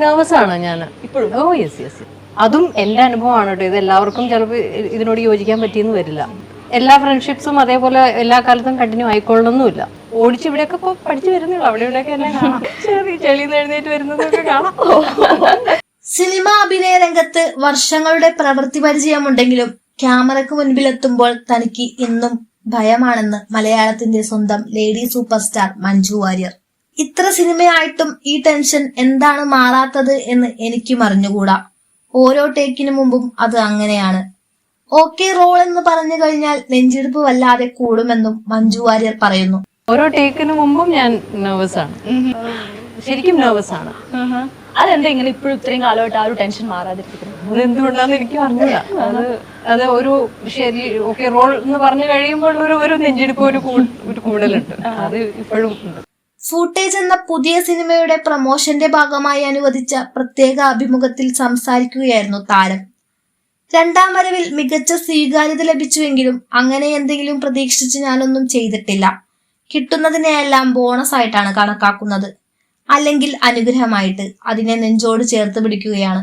Nervous ആണ് ഞാൻ ഇപ്പോഴും. ഓ യെസ് യെസ് അതും എന്റെ അനുഭവമാണ് കേട്ടോ. ഇത് എല്ലാവർക്കും ചിലപ്പോൾ ഇതിനോട് യോജിക്കാൻ പറ്റിയെന്ന് വരില്ല. എല്ലാ ഫ്രണ്ട്ഷിപ്സും അതേപോലെ എല്ലാ കാലത്തും കണ്ടിന്യൂ ആയിക്കൊള്ളണമെന്നില്ല ഓടിച്ച് ഇവിടെയൊക്കെ ഇപ്പോൾ പഠിച്ചു വരുന്നുള്ളൂ. അവിടെ ഇവിടെയൊക്കെ എല്ലാം ചെളിന്ന് എഴുന്നേറ്റ് വരുന്നതൊക്കെ കാണാം. സിനിമ അഭിനയ രംഗത്ത് വർഷങ്ങളുടെ പ്രവൃത്തി പരിചയമുണ്ടെങ്കിലും ക്യാമറയ്ക്ക് മുൻപിലെത്തുമ്പോൾ തനിക്ക് ഇന്നും ഭയമാണെന്ന് മലയാളത്തിന്റെ സ്വന്തം lady super star Manju Warrier. ഇത്ര സിനിമയായിട്ടും ഈ ടെൻഷൻ എന്താണ് മാറാത്തത് എന്ന് എനിക്കും അറിഞ്ഞുകൂടാ. ഓരോ ടേക്കിനു മുമ്പും അത് അങ്ങനെയാണ്. ഓക്കെ റോൾ എന്ന് പറഞ്ഞു കഴിഞ്ഞാൽ നെഞ്ചിടിപ്പ് വല്ലാതെ കൂടുമെന്നും മഞ്ജു വാര്യർ പറയുന്നു. ഓരോ ടേക്കിന് മുമ്പും ഞാൻ നെർവസ് ആണ്. ശരിക്കും നെർവസ് ആണ്. അതെന്താ ഇങ്ങനെ ഇപ്പോഴും ഇത്രയും കാലമായിട്ട് ആ ഒരു ടെൻഷൻ മാറാതിരിക്കുന്നത്? അതെന്തുകൊണ്ടാന്ന് എനിക്ക് അറിഞ്ഞില്ല അത് അത് ഒരു ശരി ഓക്കെ റോൾ എന്ന് പറഞ്ഞു കഴിയുമ്പോൾ ഒരു ഒരു നെഞ്ചിടിപ്പ് ഒരു കൂടുതലുണ്ട് അത് ഇപ്പോഴും ഉണ്ട്. ഫൂട്ടേജ് എന്ന പുതിയ സിനിമയുടെ പ്രമോഷന്റെ ഭാഗമായി അനുവദിച്ച പ്രത്യേക അഭിമുഖത്തിൽ സംസാരിക്കുകയായിരുന്നു താരം. രണ്ടാം വരവിൽ മികച്ച സ്വീകാര്യത ലഭിച്ചുവെങ്കിലും അങ്ങനെ എന്തെങ്കിലും പ്രതീക്ഷിച്ച് ഞാനൊന്നും ചെയ്തിട്ടില്ല. കിട്ടുന്നതിനെയെല്ലാം ബോണസ് ആയിട്ടാണ് കണക്കാക്കുന്നത്. അല്ലെങ്കിൽ അനുഗ്രഹമായിട്ട് അതിനെ നെഞ്ചോട് ചേർത്ത് പിടിക്കുകയാണ്.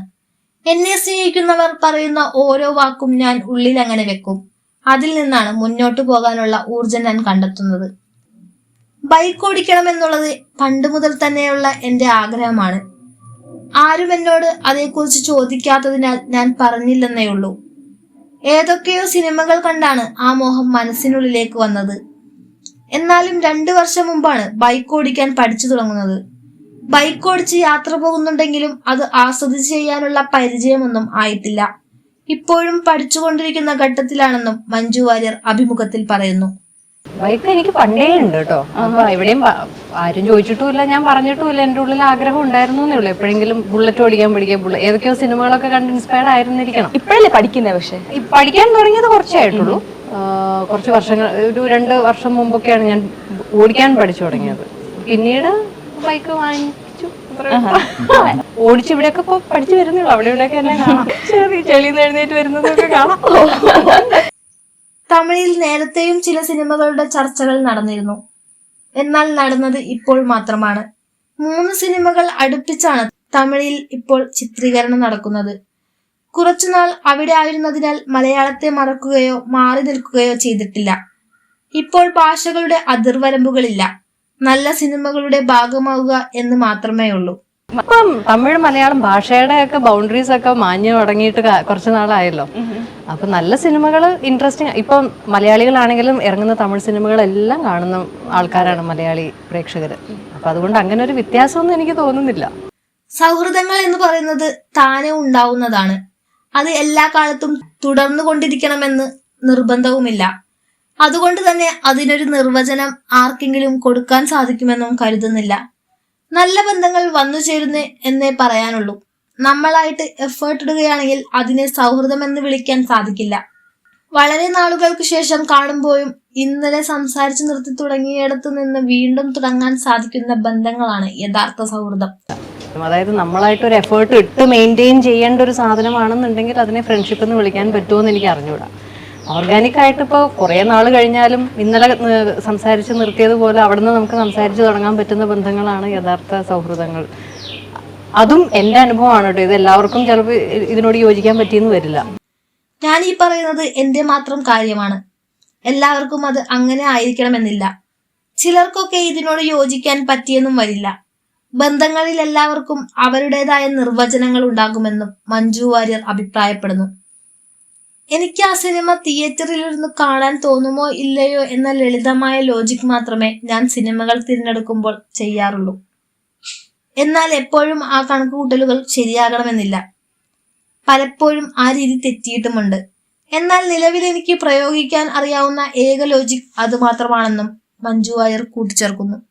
എന്നെ സ്നേഹിക്കുന്നവർ പറയുന്ന ഓരോ വാക്കും ഞാൻ ഉള്ളിൽ അങ്ങനെ വെക്കും. അതിൽ നിന്നാണ് മുന്നോട്ടു പോകാനുള്ള ഊർജം ഞാൻ കണ്ടെത്തുന്നത്. ബൈക്ക് ഓടിക്കണം എന്നുള്ളത് പണ്ട് മുതൽ തന്നെയുള്ള എന്റെ ആഗ്രഹമാണ്. ആരും എന്നോട് അതേക്കുറിച്ച് ചോദിക്കാത്തതിനാൽ ഞാൻ പറഞ്ഞില്ലെന്നേ ഉള്ളൂ. ഏതൊക്കെയോ സിനിമകൾ കണ്ടാണ് ആ മോഹം മനസ്സിനുള്ളിലേക്ക് വന്നത്. എന്നാലും രണ്ടു വർഷം മുമ്പാണ് ബൈക്ക് ഓടിക്കാൻ പഠിച്ചു തുടങ്ങുന്നത്. ബൈക്ക് ഓടിച്ച് യാത്ര പോകുന്നുണ്ടെങ്കിലും അത് ആസ്വദിച്ച് ചെയ്യാനുള്ള പരിചയമൊന്നും ആയിട്ടില്ല. ഇപ്പോഴും പഠിച്ചുകൊണ്ടിരിക്കുന്ന ഘട്ടത്തിലാണെന്നും മഞ്ജു വാര്യർ അഭിമുഖത്തിൽ പറയുന്നു. ബൈക്ക് എനിക്ക് പണ്ടേ ഉണ്ട് കേട്ടോ. അപ്പൊ എവിടെയും ആരും ചോദിച്ചിട്ടുമില്ല ഞാൻ പറഞ്ഞിട്ടുമില്ല എന്റെ ഉള്ളിൽ ആഗ്രഹം ഉണ്ടായിരുന്നു എന്നേ ഉള്ളൂ. എപ്പോഴെങ്കിലും ബുള്ളറ്റ് ഓടിക്കാൻ പഠിക്കാൻ ഏതൊക്കെയോ സിനിമകളൊക്കെ കണ്ട് ഇൻസ്പയർഡ് ആയിരുന്നിരിക്കണം. ഇപ്പോഴല്ലേ പഠിക്കുന്നത് പക്ഷെ? പഠിക്കാൻ തുടങ്ങിയത് കുറച്ചായിട്ടുള്ളൂ കുറച്ച് വർഷങ്ങൾ ഒരു രണ്ട് വർഷം മുമ്പൊക്കെയാണ് ഞാൻ ഓടിക്കാൻ പഠിച്ചു തുടങ്ങിയത്. പിന്നീട് ബൈക്ക് വാങ്ങിച്ചു. ഓടിച്ച് ഇവിടെയൊക്കെ ഇപ്പൊ പഠിച്ചു വരുന്നുള്ളൂ അവിടെ ഇവിടെയൊക്കെ എന്നെ ചെറിയ ചെളിന്ന് എഴുന്നേറ്റ് വരുന്നതൊക്കെ കാണാം. തമിഴിൽ നേരത്തെയും ചില സിനിമകളുടെ ചർച്ചകൾ നടന്നിരുന്നു. എന്നാൽ നടന്നത് ഇപ്പോൾ മാത്രമാണ്. മൂന്ന് സിനിമകൾ അടുപ്പിച്ചാണ് തമിഴിൽ ഇപ്പോൾ ചിത്രീകരണം നടക്കുന്നത്. കുറച്ചുനാൾ അവിടെ ആയിരുന്നതിനാൽ മലയാളത്തെ മറക്കുകയോ മാറി നിൽക്കുകയോ ചെയ്തിട്ടില്ല. ഇപ്പോൾ ഭാഷകളുടെ അതിർവരമ്പുകളില്ല. നല്ല സിനിമകളുടെ ഭാഗമാവുക എന്ന് മാത്രമേ ഉള്ളൂ ഇപ്പം തമിഴ് മലയാളം ഭാഷയുടെ ഒക്കെ ബൗണ്ടറീസ് ഒക്കെ മാഞ്ഞു തുടങ്ങിയിട്ട് കുറച്ച് നാളായല്ലോ. അപ്പൊ നല്ല സിനിമകൾ ഇൻട്രസ്റ്റിംഗ് ഇപ്പം മലയാളികളാണെങ്കിലും ഇറങ്ങുന്ന തമിഴ് സിനിമകളെല്ലാം കാണുന്ന ആൾക്കാരാണ് മലയാളി പ്രേക്ഷകർ അപ്പൊ അതുകൊണ്ട് അങ്ങനെ ഒരു വ്യത്യാസമൊന്നും എനിക്ക് തോന്നുന്നില്ല. സൗഹൃദങ്ങൾ എന്ന് പറയുന്നത് താനെ ഉണ്ടാവുന്നതാണ്. അത് എല്ലാ കാലത്തും തുടർന്നു കൊണ്ടിരിക്കണമെന്ന് നിർബന്ധവുമില്ല. അതുകൊണ്ട് തന്നെ അതിനൊരു നിർവചനം ആർക്കെങ്കിലും കൊടുക്കാൻ സാധിക്കുമെന്നും കരുതുന്നില്ല. നല്ല ബന്ധങ്ങൾ വന്നു ചേരുന്നേ എന്നേ പറയാനുള്ളൂ. നമ്മളായിട്ട് എഫേർട്ട് ഇടുകയാണെങ്കിൽ അതിനെ സൗഹൃദം എന്ന് വിളിക്കാൻ സാധിക്കില്ല. വളരെ നാളുകൾക്ക് ശേഷം കാണുമ്പോഴും ഇന്നലെ സംസാരിച്ചു നിർത്തി തുടങ്ങിയിടത്തു നിന്ന് വീണ്ടും തുടങ്ങാൻ സാധിക്കുന്ന ബന്ധങ്ങളാണ് യഥാർത്ഥ സൗഹൃദം. അതായത് നമ്മളായിട്ട് ഒരു എഫേർട്ട് ഇട്ട് മെയിന്റെയിൻ ചെയ്യേണ്ട ഒരു സാധനമാണെന്നുണ്ടെങ്കിൽ അതിനെ ഫ്രണ്ട്ഷിപ്പ് എന്ന് വിളിക്കാൻ പറ്റുമോ എന്ന് എനിക്ക് അറിഞ്ഞൂടാ. ഓർഗാനിക് ആയിട്ട് ഇപ്പോൾ കുറേ നാൾ കഴിഞ്ഞാലും ഇന്നലെ സംസാരിച്ച് നിർത്തിയതുപോലെ അവിടുന്ന് നമുക്ക് സംസാരിച്ച് തുടങ്ങാൻ പറ്റുന്ന ബന്ധങ്ങളാണ് യഥാർത്ഥ സൗഹൃദങ്ങൾ. അതും എന്റെ അനുഭവമാണ് കേട്ടോ. ഇത് എല്ലാവർക്കും ചിലപ്പോൾ ഇതിനോട് യോജിക്കാൻ പറ്റിയെന്ന് വരില്ല. ഞാൻ ഈ പറയുന്നത് എന്റെ മാത്രം കാര്യമാണ്. എല്ലാവർക്കും അത് അങ്ങനെ ആയിരിക്കണമെന്നില്ല. ചിലർക്കൊക്കെ ഇതിനോട് യോജിക്കാൻ പറ്റിയെന്നും വരില്ല. ബന്ധങ്ങളിൽ എല്ലാവർക്കും അവരുടേതായ നിർവചനങ്ങൾ ഉണ്ടാകുമെന്നും മഞ്ജു വാര്യർ അഭിപ്രായപ്പെടുന്നു. എനിക്ക് ആ സിനിമ തിയേറ്ററിൽ ഇരുന്ന് കാണാൻ തോന്നുമോ ഇല്ലയോ എന്ന ലളിതമായ ലോജിക് മാത്രമേ ഞാൻ സിനിമകൾ തിരഞ്ഞെടുക്കുമ്പോൾ ചെയ്യാറുള്ളൂ. എന്നാൽ എപ്പോഴും ആ കണക്കുകൂട്ടലുകൾ ശരിയാകണമെന്നില്ല. പലപ്പോഴും ആ രീതി തെറ്റിയിട്ടുമുണ്ട്. എന്നാൽ നിലവിൽ എനിക്ക് പ്രയോഗിക്കാൻ അറിയാവുന്ന ഏക ലോജിക് അത് മാത്രമാണെന്നും മഞ്ജു വായർ കൂട്ടിച്ചേർക്കുന്നു.